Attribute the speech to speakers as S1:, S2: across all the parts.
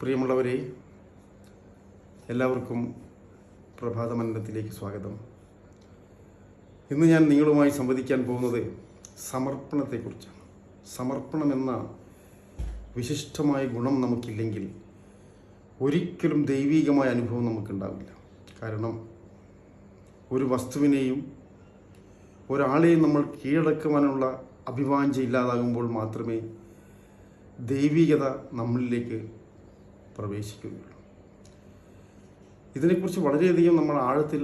S1: പ്രിയമുള്ളവരെ എല്ലാവർക്കും പ്രഭാതമണ്ഡലത്തിലേക്ക് സ്വാഗതം. ഇന്ന് ഞാൻ നിങ്ങളുമായി സംവദിക്കാൻ പോകുന്നത് സമർപ്പണത്തെക്കുറിച്ചാണ്. സമർപ്പണം എന്ന വിശിഷ്ടമായ ഗുണം നമുക്കില്ലെങ്കിൽ ഒരിക്കലും ദൈവീകമായ അനുഭവം നമുക്കുണ്ടാവില്ല. കാരണം ഒരു വസ്തുവിനെയും ഒരാളെയും നമ്മൾ കീഴടക്കുവാനുള്ള അഭിവാഞ്ച ഇല്ലാതാകുമ്പോൾ മാത്രമേ ദൈവികത നമ്മളിലേക്ക് പ്രവേശിക്കുകയുള്ളൂ. ഇതിനെക്കുറിച്ച് വളരെയധികം നമ്മൾ ആഴത്തിൽ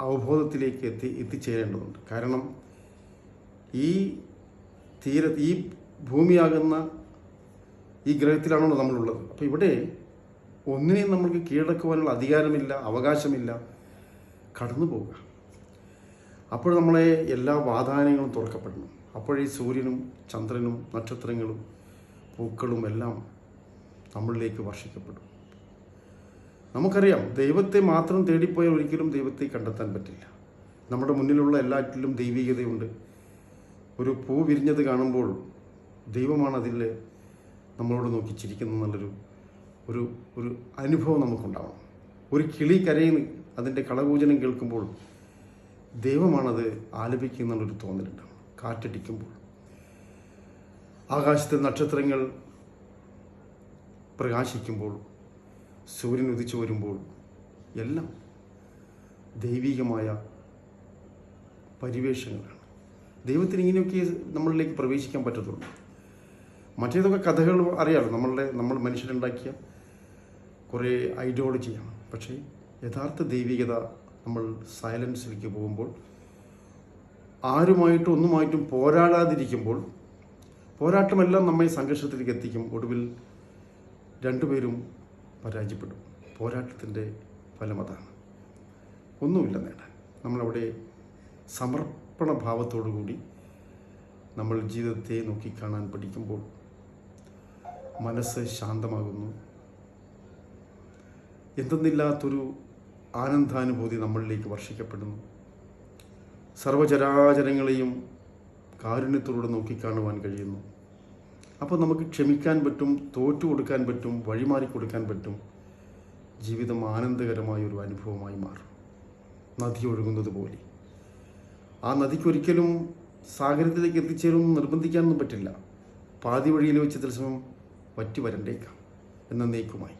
S1: അവബോധത്തിലേക്ക് എത്തി എത്തിച്ചേരേണ്ടതുണ്ട്. കാരണം ഈ തീര ഈ ഭൂമിയാകുന്ന ഈ ഗ്രഹത്തിലാണല്ലോ നമ്മളുള്ളത്. അപ്പോൾ ഇവിടെ ഒന്നിനെയും നമ്മൾക്ക് കീഴടക്കുവാനുള്ള അധികാരമില്ല അവകാശമില്ല. കടന്നു പോവുക. അപ്പോൾ നമ്മളെ എല്ലാ വാതായനങ്ങളും തുറക്കപ്പെടണം. അപ്പോഴേ സൂര്യനും ചന്ദ്രനും നക്ഷത്രങ്ങളും പൂക്കളും എല്ലാം നമ്മളിലേക്ക് വർഷിക്കപ്പെടും. നമുക്കറിയാം ദൈവത്തെ മാത്രം തേടിപ്പോയാൽ ഒരിക്കലും ദൈവത്തെ കണ്ടെത്താൻ പറ്റില്ല. നമ്മുടെ മുന്നിലുള്ള എല്ലാറ്റിലും ദൈവികതയുണ്ട്. ഒരു പൂ വിരിഞ്ഞത് കാണുമ്പോൾ ദൈവമാണ് അതിൽ നമ്മളോട് നോക്കി ചിരിക്കുന്നത് എന്നുള്ളൊരു ഒരു ഒരു അനുഭവം നമുക്കുണ്ടാവണം. ഒരു കിളി കരയിൽ അതിന്റെ കളകൂചനം കേൾക്കുമ്പോൾ ദൈവമാണത് ആലപിക്കുന്നുള്ളൊരു തോന്നലുണ്ടാവും കാറ്റടിക്കുമ്പോൾ. ആകാശത്തെ നക്ഷത്രങ്ങൾ പ്രകാശിക്കുമ്പോൾ സൂര്യൻ ഉദിച്ചു വരുമ്പോൾ എല്ലാം ദൈവികമായ പരിവേഷങ്ങളാണ്. ദൈവത്തിന് ഇങ്ങനെയൊക്കെ നമ്മളിലേക്ക് പ്രവേശിക്കാൻ പറ്റത്തുള്ളൂ. മറ്റേതൊക്കെ കഥകൾ അറിയാമല്ലോ നമ്മളുടെ നമ്മൾ മനുഷ്യരുണ്ടാക്കിയ കുറേ ഐഡിയോളജിയാണ്. പക്ഷേ യഥാർത്ഥ ദൈവികത നമ്മൾ സൈലൻസിലേക്ക് പോകുമ്പോൾ ആരുമായിട്ടും ഒന്നുമായിട്ടും പോരാടാതിരിക്കുമ്പോൾ പോരാട്ടമെല്ലാം നമ്മെ സംഘർഷത്തിലേക്ക് എത്തിക്കും. ഒടുവിൽ രണ്ടുപേരും പരാജയപ്പെടും പോരാട്ടത്തിന്റെ ഫലം അതാണ് ഒന്നുമില്ല നേടാൻ. നമ്മളവിടെ സമർപ്പണ ഭാവത്തോടു കൂടി നമ്മൾ ജീവിതത്തെ നോക്കിക്കാണാൻ പഠിക്കുമ്പോൾ മനസ്സ് ശാന്തമാകുന്നു. എന്തെന്നില്ലാത്തൊരു ആനന്ദാനുഭൂതി നമ്മളിലേക്ക് വർഷിക്കപ്പെടുന്നു. സർവചരാചരങ്ങളെയും കാരുണ്യത്തോടെ നോക്കിക്കാണുവാൻ കഴിയുന്നു. അപ്പോൾ നമുക്ക് ക്ഷമിക്കാൻ പറ്റും തോറ്റു കൊടുക്കാൻ പറ്റും വഴിമാറി കൊടുക്കാൻ പറ്റും. ജീവിതം ആനന്ദകരമായ ഒരു അനുഭവമായി മാറും. നദി ഒഴുകുന്നത് പോലെ. ആ നദിക്കൊരിക്കലും സാഗരത്തിലേക്ക് എത്തിച്ചേരും നിർബന്ധിക്കാനൊന്നും പറ്റില്ല. പാതി വഴിയിൽ വെച്ച് ചില സമയം വറ്റി വരണ്ടേക്കാം. എന്ന നീക്കുമായി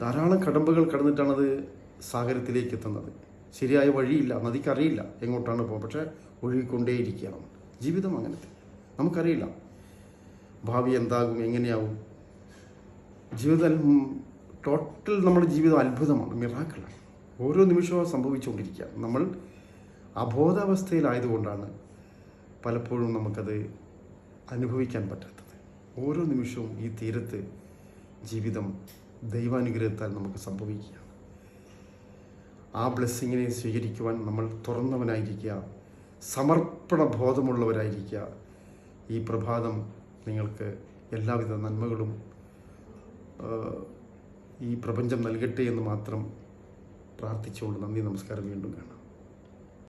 S1: ധാരാളം കടമ്പകൾ കടന്നിട്ടാണത് സാഗരത്തിലേക്ക് എത്തുന്നത്. ശരിയായ വഴിയില്ല. നദിക്കറിയില്ല എങ്ങോട്ടാണ് പോകുന്നത് പക്ഷേ ഒഴുകിക്കൊണ്ടേയിരിക്കുകയാണ്. ജീവിതം അങ്ങനത്തെ നമുക്കറിയില്ല. ഭാവി എന്താകും എങ്ങനെയാവും? ജീവിതം ടോട്ടൽ നമ്മുടെ ജീവിതം അത്ഭുതമാണ് മിറാക്കളാണ് ഓരോ നിമിഷവും സംഭവിച്ചുകൊണ്ടിരിക്കുക. നമ്മൾ അബോധാവസ്ഥയിലായതുകൊണ്ടാണ് പലപ്പോഴും നമുക്കത് അനുഭവിക്കാൻ പറ്റാത്തത്. ഓരോ നിമിഷവും ഈ തീരത്ത് ജീവിതം ദൈവാനുഗ്രഹത്താൽ നമുക്ക് സംഭവിക്കുകയാണ്. ആ ബ്ലെസ്സിങ്ങിനെ സ്വീകരിക്കുവാൻ നമ്മൾ തുറന്നവനായിരിക്കുക സമർപ്പണ ബോധമുള്ളവരായിരിക്കുക ഈ പ്രഭാതം നിങ്ങൾക്ക് എല്ലാവിധ നന്മകളും ഈ പ്രപഞ്ചം നൽകട്ടെ എന്ന് മാത്രം പ്രാർത്ഥിച്ചുകൊണ്ട് നന്ദി നമസ്കാരം വീണ്ടും കാണാം.